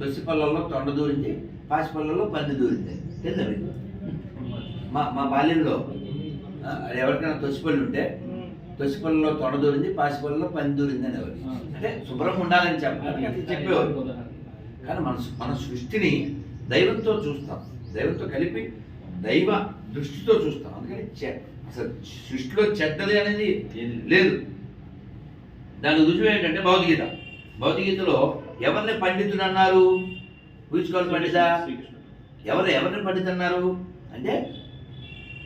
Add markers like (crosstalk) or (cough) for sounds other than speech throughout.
తొసి పళ్ళల్లో తొండ దూరింది పాసి పళ్ళల్లో పంది దూరింది. తెలుసా మీకు? మా మా బాల్యంలో అది ఎవరికైనా తొసిపళ్ళు ఉంటే తొసిపళ్ళలో తొండ దూరింది పాసి పని పంది దూరింది అనేవారు అంటే శుభ్రం ఉండాలని చెప్పాలి చెప్పేవారు. కానీ మన మన సృష్టిని దైవంతో చూస్తాం. దైవంతో కలిపి దైవ దృష్టితో చూస్తాం. అందుకని చె- అసలు సృష్టిలో చెడ్డది అనేది లేదు. దాని రుజువు ఏంటంటే భగవద్గీత. భౌతికగీతలో ఎవరిని పండితుడు అన్నారు ఊహించుకోవాలి పండిత ఎవరు ఎవరిని పండితు అన్నారు అంటే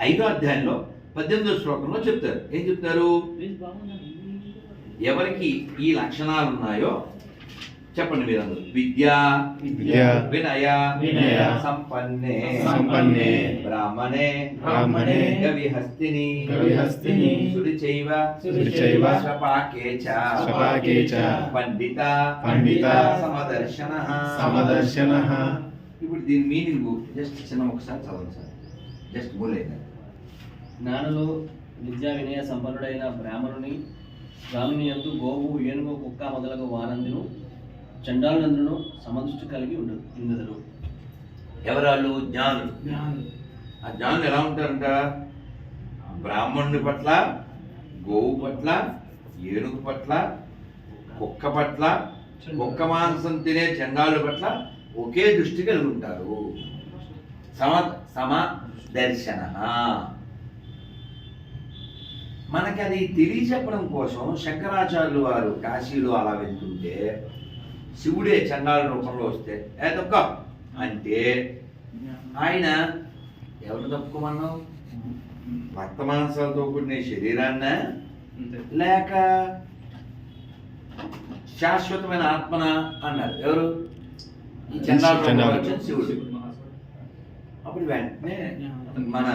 ఐదో అధ్యాయంలో పద్దెనిమిదో శ్లోకంలో చెప్తారు. ఏం చెప్తారు? ఎవరికి ఈ లక్షణాలు ఉన్నాయో చెప్పండి మీరందరూ. విద్య విద్య వినయ వినయ సంపన్నే సంపన్నే బ్రాహ్మణే బ్రాహ్మణే కవిహస్తిని కవిహస్తిని సురిచైవ సురిచైవ స్వపాకే చ చ పండిత పండిత సమదర్శన. సమదర్శన. ఇప్పుడు దీని మీనింగ్ జస్ట్ చిన్న ఒకసారి చదవండి సార్. జస్ట్ మూలైన జ్ఞానులు విద్యా వినయ సంపన్నుడైన బ్రాహ్మణుని బ్రాహ్మణి యందు గోవు ఏనుగు కుక్క మొదలగు వానందును చండాలునందును సమదృష్టి కలిగి ఉండు ఇందుదరు ఎవరాళ్ళు? జ్ఞానులు. ఆ జ్ఞానులు ఎలా ఉంటారంట? బ్రాహ్మణుని పట్ల గోవు పట్ల ఏనుగు పట్ల కుక్క పట్ల కుక్క మాంసం తినే చండాలు పట్ల ఒకే దృష్టి కలిగి ఉంటారు. సమ సమ దర్శన మనకి అది తెలియచెప్పడం కోసం శంకరాచార్యులు వారు కాశీలో అలా వెళ్తుంటే శివుడే చండాల రూపంలో వస్తే ఏ తప్ప అంటే ఆయన ఎవరు తప్పుకోమన్నావు? రక్తమాంసాలతో కూడిన శరీరాన్న లేక శాశ్వతమైన ఆత్మన అన్నారు. ఎవరు? ఈ (laughs) చండాల రూపంలో వచ్చిన శివుడు. అప్పుడు వెంటనే మన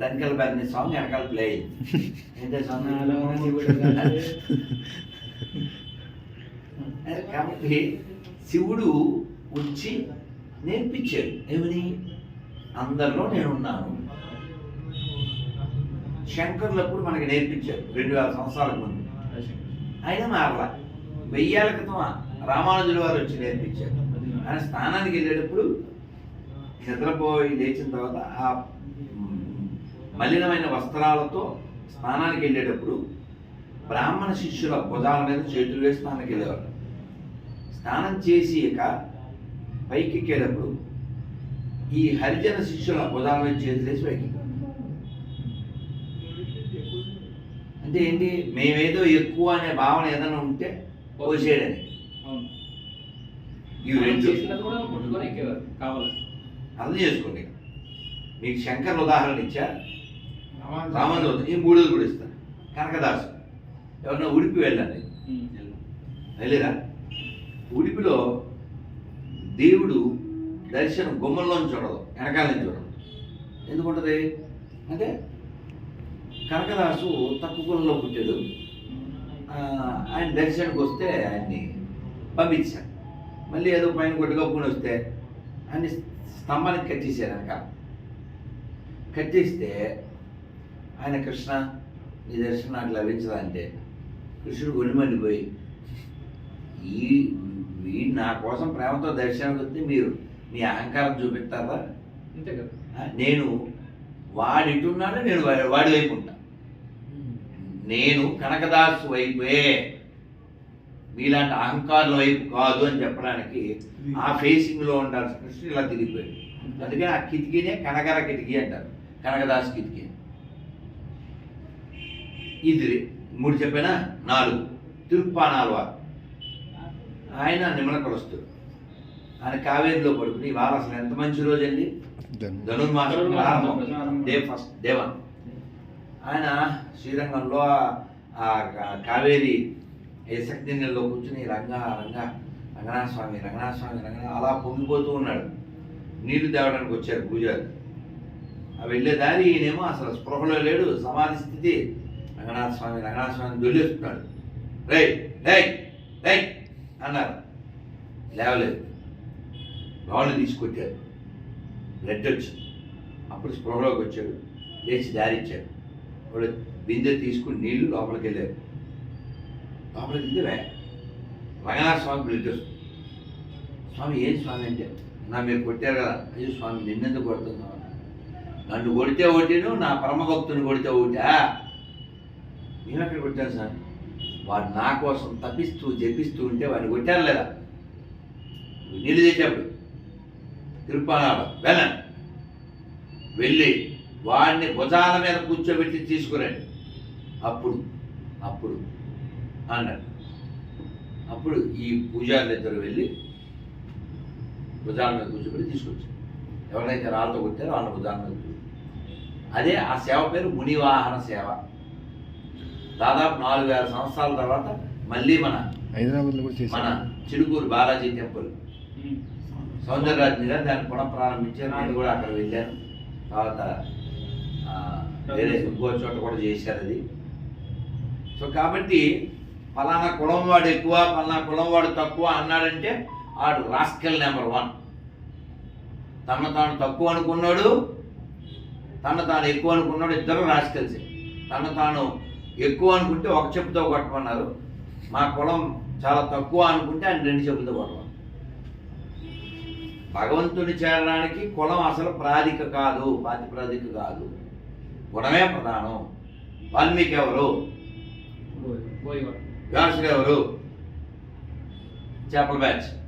తనికల బారిన సాంగ్ వెనకాల ప్లే అయింది. ఏంటో సాంగ్ కాబట్టి శివుడు వచ్చి నేర్పించాడు. ఏమని? అందరిలో నేనున్నాను. శంకర్లప్పుడు మనకి నేర్పించారు. రెండు వేల సంవత్సరాలకు ముందు. అయినా మారలా. వెయ్యాల క్రితం రామానుజుల వారు వచ్చి నేర్పించారు. ఆయన స్నానానికి వెళ్ళేటప్పుడు నిద్రపోయి లేచిన తర్వాత ఆ మలినమైన వస్త్రాలతో స్నానానికి వెళ్ళేటప్పుడు బ్రాహ్మణ శిష్యుల భుజాల మీద చేతులు వేసి స్నానానికి వెళ్ళేవారు. స్నానం చేసి ఇక పైకి ఎక్కేటప్పుడు ఈ హరిజన శిష్యుల భుజాల మీద చేతులు వేసి పైకి. అంటే ఏంటి? మేమేదో ఎక్కువ అనే భావన ఏదైనా ఉంటే పోసేయడని ఇవి రెండు కూడా ముట్టుకొని ఎక్కేవారు కావాలి. అర్థం చేసుకోండి. మీకు శంకర్లు ఉదాహరణ ఇచ్చా? రామానుజం. ఈ మూడోది కూడా ఇస్తాను కనకదాసు. ఎవరన్నా ఉడిపి వెళ్ళండి. వెళ్ళిరా? ఉడిపిలో దేవుడు దర్శనం గుమ్మంలోంచి చూడదు వెనకాల నుంచి చూడదు. ఎందుకుంటుంది? అంటే కనకదాసు తక్కువ కులంలో పుట్టాడు. ఆయన దర్శనానికి వస్తే ఆయన్ని పంపించారు. మళ్ళీ ఏదో పైన కొట్టుకోకుండా వస్తే ఆయన్ని స్తంభానికి కట్టేశారు వెనక. కట్టేస్తే ఆయన కృష్ణ నీ దర్శనం నాకు లభించదా? అంటే కృష్ణుడు ఒడిమండిపోయి ఈ వీడు నా కోసం ప్రేమతో దర్శనం వస్తే మీరు మీ అహంకారం చూపిస్తారా? అంతే కదా. నేను వాడు ఇటున్నాడు నేను వాడి వైపు ఉంటా. నేను కనకదాసు వైపే మీలాంటి అహంకారుల వైపు కాదు అని చెప్పడానికి ఆ ఫేసింగ్లో ఉండాల్సిన కృష్ణుడు ఇలా తిరిగిపోయాడు. అందుకని ఆ కిటికీనే కనకర కిటికీ అంటారు. కనకదాస్ కిటికీ. ఇది మూడు చెప్పానా? నాలుగు. తిరుప్పానాల్వారు ఆయన నిమ్మలకొలస్తుడు ఆయన కావేరిలో పడుకుని ఇవాళ అసలు ఎంత మంచి రోజు అండి ధనుర్మాసం ప్రారంభం. డే ఫస్ట్ డే వన్ ఆయన శ్రీరంగంలో ఆ- కావేరి శక్తి నీళ్ళలో కూర్చుని రంగా రంగా రంగనాథ స్వామి రంగనాథ స్వామి రంగనాథ అలా పొంగిపోతూ ఉన్నాడు. నీళ్ళు తేవడానికి వచ్చారు పూజారి. ఆ వెళ్ళే దారి ఈయనేమో అసలు స్పృహలో లేడు. సమాధి స్థితి. రంగనాథ స్వామి రంగనాథ స్వామి దొల్లేస్తున్నాడు. రేయ్ రేయ్ రేయ్ అన్నారు. లేవలేదు. రాళ్ళు తీసుకొచ్చారు బ్లడ్ వచ్చింది. అప్పుడు స్పృహలోకి వచ్చాడు. లేచి దారి ఇచ్చాడు వాడు బిందె తీసుకుని నీళ్ళు లోపలికి వెళ్ళారు లోపలికి వెళ్తే వే- రంగనాథ స్వామి బ్లడ్ వస్తుంది స్వామి ఏం స్వామి అంటే? నా మీరు కొట్టారు కదా. అయ్యో స్వామి నిన్నెందుకు కొడుతున్నావు? నన్ను కొడితే ఒకటిను నా పరమభక్తుని కొడితే ఒకటా. నేను అక్కడ కొట్టాను సార్? వాడు నా కోసం తప్పిస్తూ జపిస్తూ ఉంటే వాడిని కొట్టారు లేదా? నీళ్ళు చేసేప్పుడు తిరుపతి వెళ్ళండి వెళ్ళి వాడిని భుజాల మీద కూర్చోబెట్టి తీసుకురండి. అప్పుడు అప్పుడు అన్నాడు. అప్పుడు ఈ పూజారులు ఇద్దరు వెళ్ళి భుజాల మీద కూర్చోబెట్టి తీసుకొచ్చారు. ఎవరైతే రాళ్ళతో కొట్టారో వాళ్ళ భుజాల మీద అదే ఆ సేవ పేరు మునివాహన సేవ. దాదాపు నాలుగు వేల సంవత్సరాల తర్వాత మళ్ళీ మన హైదరాబాద్లో కూడా మన చిలుకూరు బాలాజీ టెంపుల్. సౌందరరాజు గారు దాన్ని పునః ప్రారంభించారు. నేను కూడా అక్కడ వెళ్ళాను. తర్వాత ఆ, వేరే ఇంకో చోట కూడా చేశారు అది. సో కాబట్టి ఫలానా కులం వాడు ఎక్కువ ఫలానా కులం వాడు తక్కువ అన్నాడంటే ఆడు రాస్కెల్ నెంబర్ వన్. తన తాను తక్కువ అనుకున్నాడు తన తాను ఎక్కువ అనుకున్నాడు ఇద్దరు రాస్కెల్సే. తన తాను ఎక్కువ అనుకుంటే ఒక చెప్పుతో కొట్టమన్నారు. మా కులం చాలా తక్కువ అనుకుంటే ఆయన రెండు చెప్పులతో కొట్టమన్నారు. భగవంతుని చేరడానికి కులం అసలు ప్రాధిక కాదు ప్రాతిప్రాధిక కాదు. గుణమే ప్రధానం. వాల్మీకి ఎవరు వ్యాసుడు ఎవరు చేపల బ్యాచ్.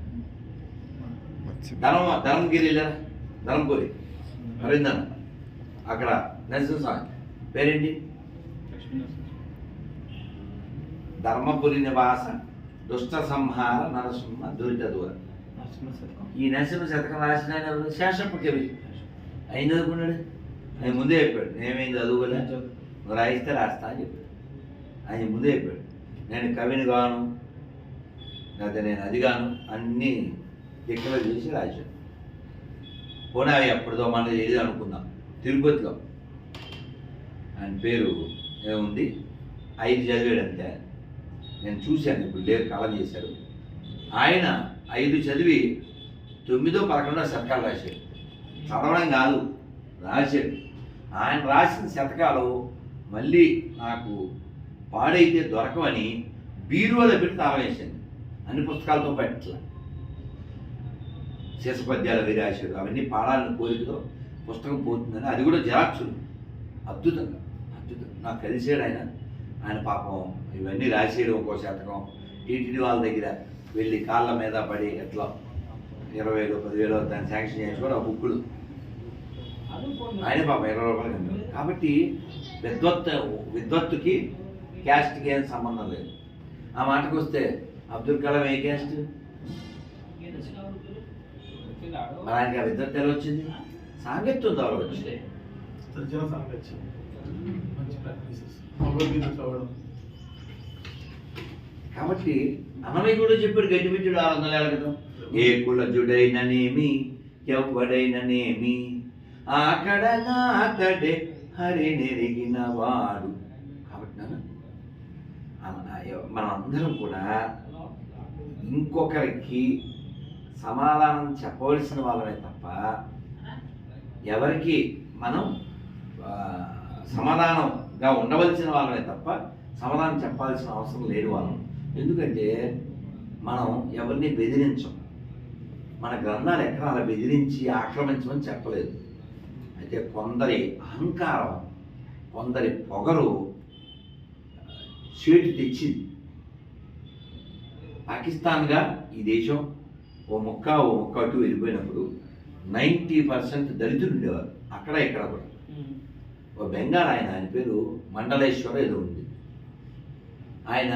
ధనం ధనంగిరి వెళ్ళారా ధర్మపురి అక్కడ అక్కడ నరసింహస్వామి. పేరేంటి? ధర్మపురి నివాస దుష్ట సంహార నరసింహ దురిత దూర ఈ నరసింహ శతకం రాసిన ఆయన శేషప్ప కవి ఆయన చదువుకున్నాడు ఆయన ముందే చెప్పాడు నేమేం చదువుకోలే రాయిస్తే రాస్తా అని చెప్పాడు ఆయన ముందే చెప్పాడు నేను కవిని గాను లేదా నేను అది గాను అన్నీ డిక్లేర్ చేసి రాశాడు పోనీ అవి ఎప్పటిదో మనం ఏది అనుకుందాం తిరుపతిలో ఆయన పేరు ఏముంది ఐదు చదివాడు అంతే ఆయన. నేను చూశాను ఇప్పుడు లేరు కాలం చేశారు. ఆయన ఐదు చదివి తొమ్మిదో పదకొండో శతకాలు రాశాడు. చదవడం కాదు రాశాడు. ఆయన రాసిన శతకాలు మళ్ళీ నాకు పాడైతే దొరకవని బీరువాలో పెట్టి తాళం అన్ని పుస్తకాలతో పట్ల. శేషపద్యాలు అవి రాశాడు అవన్నీ పాడాలని కోరికతో పుస్తకం పోతుందని. అది కూడా జరాక్షులు అద్భుతంగా అద్భుతం నాకు కలిసాడు ఆయన. ఆయన పాపం ఇవన్నీ రాసేయడం ఒక్కో శతకం. టీటీడీ వాళ్ళ దగ్గర వెళ్ళి కాళ్ళ మీద పడి ఎట్లా ఇరవై వేలు పదివేలు దాన్ని శాంక్షన్ చేయించుకోవడం ఆ బుక్కులు. ఆయన పాప ఇరవై రూపాయలు కాబట్టి విద్వత్ విద్వత్తుకి క్యాస్ట్కి ఏం సంబంధం లేదు. ఆ మాటకు వస్తే అబ్దుల్ కలాం ఏ క్యాస్ట్ మరి ఆయనకి ఆ విద్వత్ ఎలా వచ్చింది? సాంగత్యం ద్వారా వచ్చింది. సాంగత్యం. మంచి ప్రాక్టీసెస్ భగవద్గీత చదవడం. కాబట్టి అన్నమయ్య కూడా చెప్పాడు గట్టిపెట్టాడు ఆరు వందల ఏళ్ళ క్రితం. ఏ కులజుడైననేమి ఎవ్వడైననేమి అక్కడ అతడే హరి నెరిగిన వాడు. కాబట్టి నాన్న అన్న- మనం అందరం కూడా ఇంకొకరికి సమాధానం చెప్పవలసిన వాళ్ళమే తప్ప ఎవరికి మనం సమాధానంగా ఉండవలసిన వాళ్ళమే తప్ప సమాధానం చెప్పాల్సిన అవసరం లేని వాళ్ళం. ఎందుకంటే మనం ఎవరిని బెదిరించం. మన గ్రంథాలు ఎక్కడ అలా బెదిరించి ఆక్రమించమని చెప్పలేదు. అయితే కొందరి అహంకారం కొందరి పొగరు చేటు తెచ్చింది. పాకిస్తాన్గా ఈ దేశం ఓ ముక్క ఓ ముక్క అటు వెళ్ళిపోయినప్పుడు నైంటీ పర్సెంట్ దళితులు ఉండేవారు. అక్కడ ఇక్కడ కూడా. ఓ బెంగాల్ ఆయన ఆయన పేరు మండలేశ్వర ఏదో ఉంది. ఆయన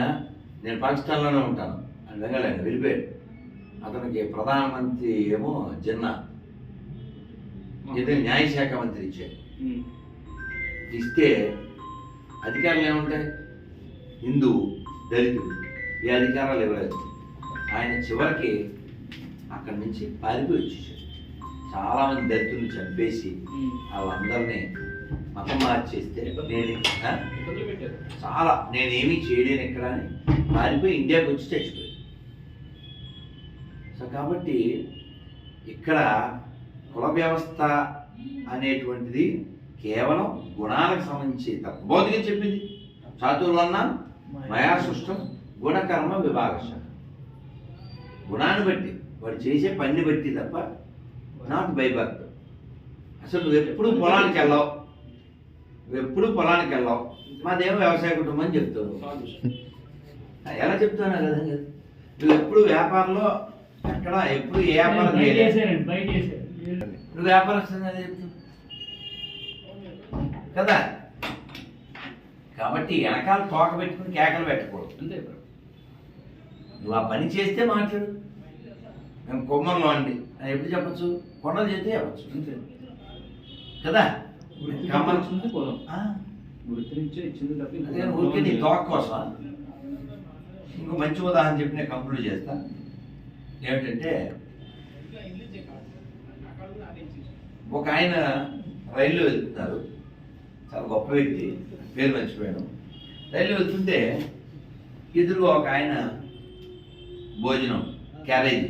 నేను పాకిస్తాన్లోనే ఉంటాను. బెంగాల్ ఆయన వెళ్ళిపోయాడు. అతనికి ప్రధానమంత్రి ఏమో జిన్నా. ఇది న్యాయశాఖ మంత్రి ఇచ్చాడు. ఇస్తే అధికారులు ఏముంటాయి? హిందూ దళితుడు. ఏ అధికారాలు ఇవ్వలేదు. ఆయన చివరికి అక్కడి నుంచి పారిపోయి వచ్చేసాడు. చాలామంది దళితుల్ని చంపేసి వాళ్ళందరినీ మతం మార్చేస్తే నేను చాలా. నేనేమీ చేయలేను ఇక్కడ అని పారిపోయి ఇండియాకి వచ్చి చచ్చిపోయాడు. సో కాబట్టి ఇక్కడ కుల వ్యవస్థ అనేటువంటిది కేవలం గుణాలకు సంబంధించి తప్ప. భౌతికం చెప్పింది. చాతుర్వన్న మయా సృష్టం గుణకర్మ విభాగశ. గుణాన్ని బట్టి వాడు చేసే పనిని బట్టి తప్ప నాట్ భయభక్తు అసలు నువ్వు ఎప్పుడు పొలానికి వెళ్ళావు. నువ్వు ఎప్పుడు పొలానికి వెళ్ళావు. మాదేమో వ్యవసాయ కుటుంబం అని చెప్తావు. ఎలా చెప్తాను కదా. నువ్వు ఎప్పుడు వ్యాపారంలో ఎక్కడ ఎప్పుడు ఏ వ్యాపారం నువ్వు చెప్తావు? కదా? కాబట్టి వెనకాల తోక పెట్టుకుని కేకలు పెట్టకూడదు. అంతే నువ్వు ఆ పని చేస్తే మాట్లాడు. మేము కొమ్మల్లో అండి. ఎప్పుడు చెప్పచ్చు? కొండలు చేస్తే చెప్పచ్చు. అంతే. కదా? వృత్తి కమ్మలు. ఇచ్చింది పొలం. ఆ, వృత్తి నుంచే ఇచ్చింది తప్ప ఊరికే నీ. తోక కోసం ఇంకో మంచి ఉదాహరణ చెప్పి నేను కంక్లూడ్ చేస్తా. ఏమిటంటే ఒక ఆయన రైల్లో వెళ్తున్నారు. చాలా గొప్ప వ్యక్తి పేరు మర్చిపోయాను. రైల్లో వెళ్తుంటే ఎదురుగా ఒక ఆయన భోజనం క్యారేజ్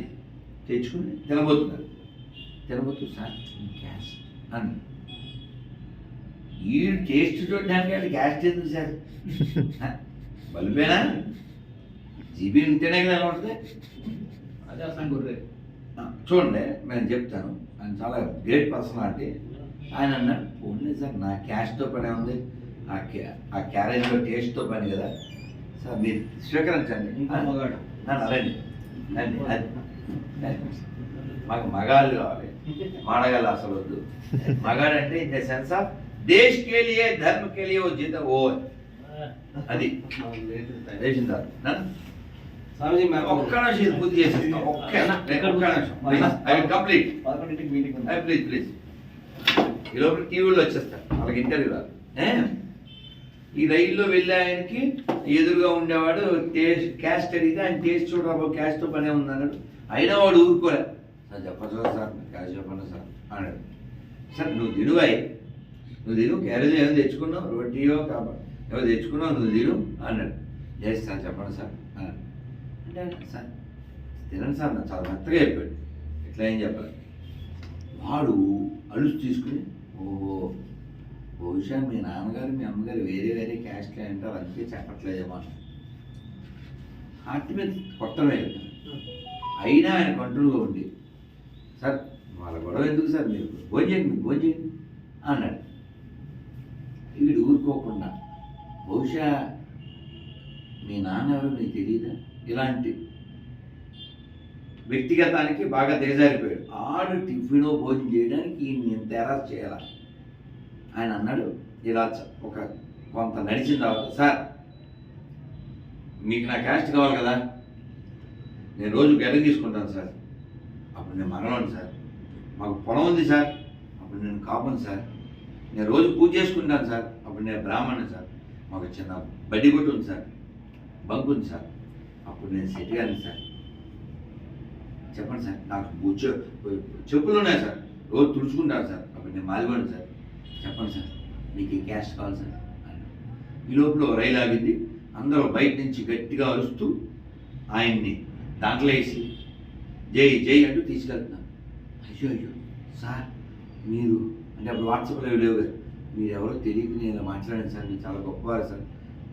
తెచ్చుకుని తినబోతున్నారు. తినబోతు సార్ గ్యాస్ అని ఈ టేస్ట్ చూడడానికి గ్యాస్ ఎందుకు సార్. (laughs) బలిపేనా జీబీ ఉంటేనే కదా ఎలా ఉంటుంది అదే అసలు గొర్రె. చూడండి నేను చెప్తాను. ఆయన చాలా గ్రేట్ పర్సనాలిటీ. ఆయన అన్నాడు ఓన్లీ సార్ నా క్యాష్తో పని ఉంది. ఆ క్యా ఆ క్యారేజ్లో టేస్ట్తో పని కదా. సార్ మీరు స్వీకరించండి. మగాడు. మాకు మగాళ్ళు కావాలి. మాడగాళ్ళు అసలు వద్దు. మగాడు అంటే ఇన్ ద సెన్స్ ఆఫ్ దేశ్ కే లియే ధర్మ ఓ జీత ఓ అది రేషన్ స్వామీజీ ఒక్క నిమిషం పూర్తి చేసేస్తాం. ఒక్క ఒక్క నిమిషం. ఐ విల్ కంప్లీట్ పదకొండింటికి మీటింగ్ ఉంది. ప్లీజ్ ప్లీజ్ ఈ లోపల టీవీలో వచ్చేస్తారు. వాళ్ళకి ఇంటర్వ్యూ రాదు. ఏ? ఈ రైల్లో వెళ్ళే ఆయనకి ఎదురుగా ఉండేవాడు టేస్ట్ క్యాస్ట్ అడిగితే ఆయన టేస్ట్ చూడరా క్యాస్ట్తో పనే ఉంది అన్నాడు. అయినా వాడు ఊరుకోలే. సార్ చెప్పచ్చు సార్ క్యాష్ చెప్పండి సార్ అన్నాడు. సార్ నువ్వు తినువాయి నువ్వు తిను క్యారేజ్ ఏమో తెచ్చుకున్నావు? రోటీయో కాబా ఏమో తెచ్చుకున్నావు నువ్వు తిను అన్నాడు. ఎస్ సార్ చెప్పండి సార్ అన్నాడు. అంటే సార్ తినండి సార్ నాకు చాలా మెత్తగా చెప్పాడు. ఇట్లా ఏం చెప్పాలి. వాడు అలుసు తీసుకుని ఓహో బహుశా మీ నాన్నగారు మీ అమ్మగారు వేరే వేరే క్యాస్ట్లో అంటారు అందుకే చెప్పట్లేదేమో అని హార్ట్ మీద కొట్టమే అయినా ఆయన కంట్రోల్గా ఉండి సార్ వాళ్ళ గొడవ ఎందుకు సార్ మీరు? భోజనం చేయండి భోజనం చేయండి అన్నాడు. వీడు ఊరుకోకుండా బహుశా మీ నాన్న ఎవరో మీకు తెలియదా ఇలాంటి వ్యక్తిగతానికి బాగా దిగజారిపోయాడు. ఆడు టిఫిన్ భోజనం చేయడానికి ఈయన ఇంత ఎరాస్ చేయాల? ఆయన అన్నాడు ఇలా ఒక కొంత నడిచిన తర్వాత సార్ మీకు నా క్యాస్ట్ కావాలి కదా? నేను రోజు గడ్డ తీసుకుంటాను సార్. అప్పుడు నేను మగలోని సార్. మాకు పొలం ఉంది సార్. అప్పుడు నేను కాపను సార్. నేను రోజు పూజ చేసుకుంటాను సార్. అప్పుడు నేను బ్రాహ్మణ్ సార్. మాకు చిన్న బడ్డి కొట్టు ఉంది సార్. బంక్ ఉంది సార్. అప్పుడు నేను సెట్ గాను సార్. చెప్పండి సార్ నాకు బుజ్జ చెప్పులు ఉన్నాయి సార్. రోజు తుడుచుకుంటాను సార్. అప్పుడు నేను మాదిగోండి సార్. చెప్పండి సార్ మీకు ఈ క్యాష్ కావాలి సార్. ఈ లోపల రైలు ఆగింది. అందరూ బయట నుంచి గట్టిగా అరుస్తూ ఆయన్ని దాంట్లో వేసి జై జై అంటూ తీసుకెళ్తున్నాను అయ్యో అయ్యో సార్ మీరు అంటే అప్పుడు వాట్సాప్లో లేవు కదా. మీరు ఎవరో తెలియక నేను మాట్లాడాను సార్. మీరు చాలా గొప్పవారు సార్.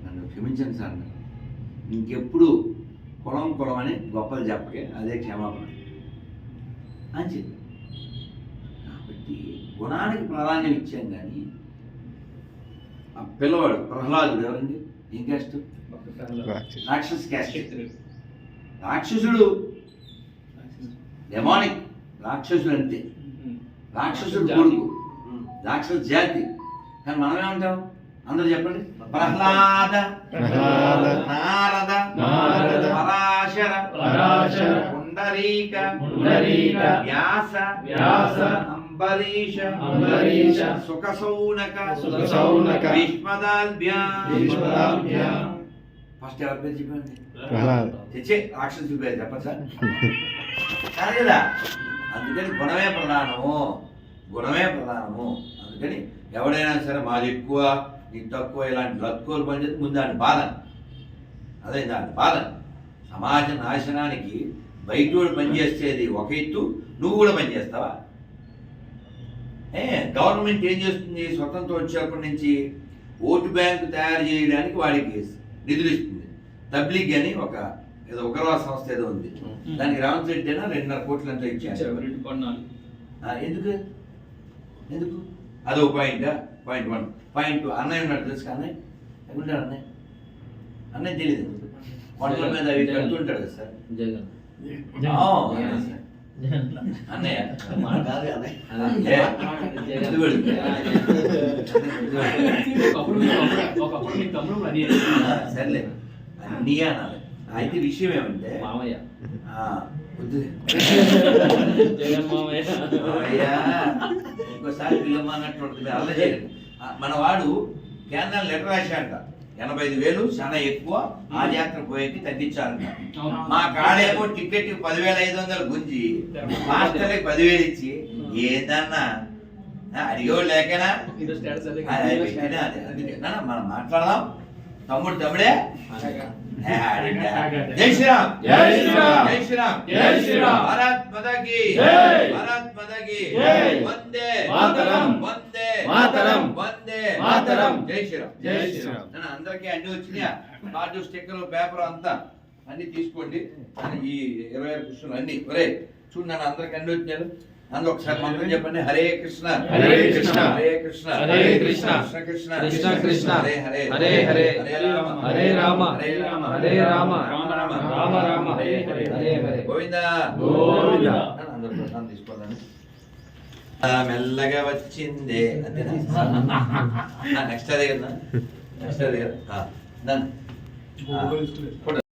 నన్ను క్షమించండి సార్. ఇంకెప్పుడు కులం కులం అని గొప్పలు చెప్పకే అదే క్షమాపణ. అని చెప్పి. కాబట్టి గుణానికి ప్రాధాన్యం ఇచ్చాం కానీ ఆ పిల్లవాడు ప్రహ్లాదుడు ఎవరండి? ఏం క్యాస్ట్ రాక్షస్ క్యాస్ట్ రాక్షసుడు. డెమానిక్ రాక్షసుడు అంతే. రాక్షసుడు కొడుకు. రాక్షస జాతి. కానీ మనం ఏమంటాం అందరూ చెప్పండి. ప్రహ్లాద. నారద. నారద, పరాశర. పరాశర, పుండరీక. పుండరీక, వ్యాస. వ్యాస, అంబరీష. అంబరీష, సుఖసౌనక. సుఖసౌనక, భీష్మదాల్భ్యాం. భీష్మదాల్భ్యాం, ఫస్ట్ ఎవరి పేరు చెప్పండి? ప్రహ్లాద్. తెచ్చే రాక్షసుడి పేరు చెప్పండి సార్. కాదు కదా? అందుకని గుణమే ప్రధానము. గుణమే ప్రధానము. అందుకని ఎవడైనా సరే మాది ఎక్కువ నీకు తక్కువ ఇలాంటి లత్కోలు పనిచేసి ముందు దాని బాధ. అదే దాని బాధ. సమాజ నాశనానికి బయటోడు పనిచేసేది ఒక ఎత్తు నువ్వు కూడా పనిచేస్తావా? ఏ గవర్నమెంట్ ఏం చేస్తుంది? స్వతంత్రం వచ్చేప్పటి నుంచి ఓటు బ్యాంకు తయారు చేయడానికి వాడికి నిధులు ఇస్తుంది తబ్లిగ్ అని ఒక ఏదో ఉగ్రవాద సంస్థ ఏదో ఉంది. దానికి రేవంత్ రెడ్డి అయినా రెండున్నర కోట్లు ఎంతో ఇచ్చారు ఎందుకు? ఎందుకు? అదో point point one. Point two. అన్నయ్య ఉన్నాడు తెలుసు అన్నయ్య? ఎక్కడుంటాడు అన్నయ్య? అన్నయ్య తెలియదు వంటల మీద అవి కడుతుంటాడు కదా సార్. జగన్. ఆ, అన్నయ్య మా కాదు సర్లే. అన్నీ అనాలి. అయితే విషయం ఏమంటే మామయ్య. ఆ, వద్దు. జగన్ మామయ్య. ఇంకోసారి పిల్లమ్మ అన్నట్టు ఉంటుంది అలా చేయండి మన వాడు కేంద్రం లెటర్ రాశాడంట. ఎనభై ఐదు వేలు చాలా ఎక్కువ ఆ జాతర పోయేకి తగ్గించాలంట. మా కాడేమో టికెట్ పదివేల ఐదు వందలు గుంజి మాస్టర్కి పదివేలు ఇచ్చి ఏందన్నా ఆ, అడిగేవాడు లేకనా? మనం మాట్లాడదాం. తమ్ముడు తమ్ముడే? జై శ్రీరామ్ జై శ్రీరామ్. జై శ్రీరామ్ జై శ్రీరామ్. భారత్ మాతాకి జై. భారత్ మాతాకి జై. వందే మాతరం. వందే మాతరం. వందే మాతరం. జై శ్రీరామ్ జై శ్రీరామ్. అందరికీ అన్ని వచ్చినాయా కార్డు స్టిక్కర్ పేపర్ అంతా అన్ని తీసుకోండి ఈ ఇరవై ఆరు కృష్ణులు అన్ని ఒరే చూడు నన్ను అందరికి అన్ని వచ్చినారు అందులో ఒకసారి మంత్రం చెప్పండి. హరే కృష్ణ. హరే కృష్ణ. హరే కృష్ణ. హరే కృష్ణ. కృష్ణ. కృష్ణ కృష్ణ. కృష్ణ. హరే హరే. హరే హరే. హరే రామ. హరే రామ. హరే రామ. హరే రామ. రామ రామ. రామ రామ. హరే హరే. హరే హరే. గోవిందా. గోవిందా. అందరూ ప్రసాదం తీసుకోండి. ఆ, మెల్లగా వచ్చిందే. అంతేనా నెక్స్ట్ అదే కదా. (laughs) నెక్స్ట్ అదే కదా.